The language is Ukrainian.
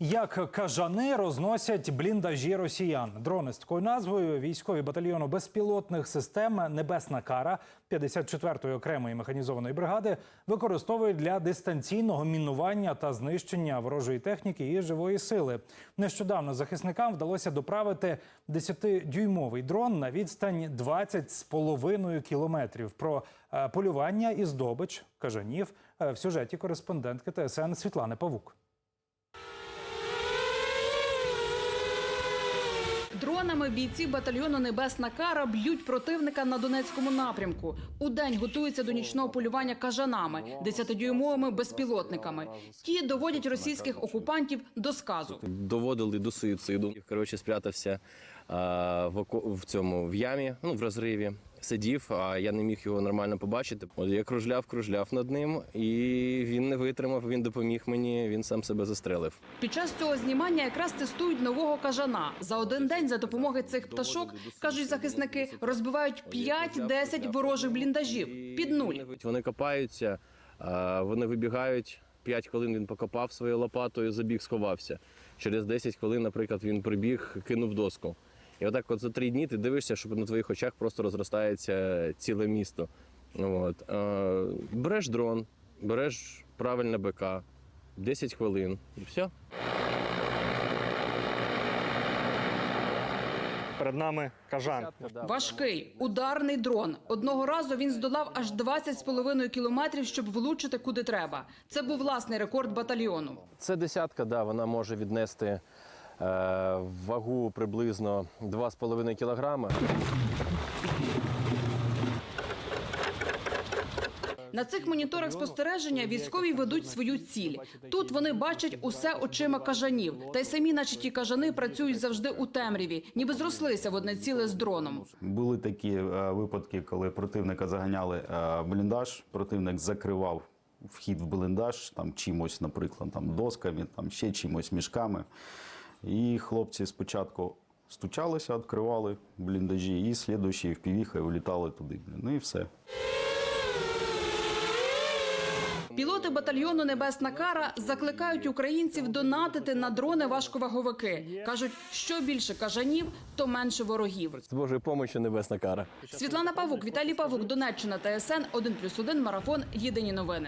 Як кажани розносять бліндажі росіян. Дрони з такою назвою військові батальйону безпілотних систем Небесна кара 54-ї окремої механізованої бригади використовують для дистанційного мінування та знищення ворожої техніки і живої сили. Нещодавно захисникам вдалося доправити 10-дюймовий дрон на відстань 20 з половиною кілометрів. Про е, полювання і здобич кажанів е, в сюжеті кореспондентки ТСН Світлани Павук. Дронами бійці батальйону Небесна кара б'ють противника на Донецькому напрямку. У день готуються до нічного полювання кажанами, 10-дюймовими безпілотниками. Ті доводять російських окупантів до сказу. доводили до суїциду. Коротше, спрятався в, око- в цьому в ямі, ну в розриві. Сидів, а я не міг його нормально побачити. От я кружляв, кружляв над ним, і він не витримав. Він допоміг мені. Він сам себе застрелив. Під час цього знімання якраз тестують нового кажана. За один день за допомогою цих пташок, кажуть захисники, розбивають 5-10 ворожих бліндажів під нуль. Вони копаються, вони вибігають. 5 хвилин він покопав своєю лопатою, забіг, сховався. Через 10 хвилин, наприклад, він прибіг, кинув доску. І отак, от за три дні ти дивишся, що на твоїх очах просто розростається ціле місто. От. Береш дрон, береш правильне БК, 10 хвилин і все. Перед нами кажан. Важкий ударний дрон. Одного разу він здолав аж 20,5 кілометрів, щоб влучити куди треба. Це був власний рекорд батальйону. Це десятка, да, вона може віднести вагу приблизно 2,5 кілограми. На цих моніторах спостереження військові ведуть свою ціль. Тут вони бачать усе очима кажанів, та й самі, наче ті кажани, працюють завжди у темряві, ніби зрослися в одне ціле з дроном. Були такі е, випадки, коли противника заганяли е, бліндаж, противник закривав вхід в бліндаж там чимось, наприклад, там досками, там ще чимось мішками. І хлопці спочатку стучалися, відкривали бліндажі, і слідуючі впівіхою влітали туди. Ну і все. Пілоти батальйону Небесна кара закликають українців донатити на дрони важковаговики. кажуть, що більше кажанів, то менше ворогів. З Божою помощью небесна кара. Світлана Павук, Віталій Павук, Донеччина, ТСН 1+,1, Марафон. Єдині новини.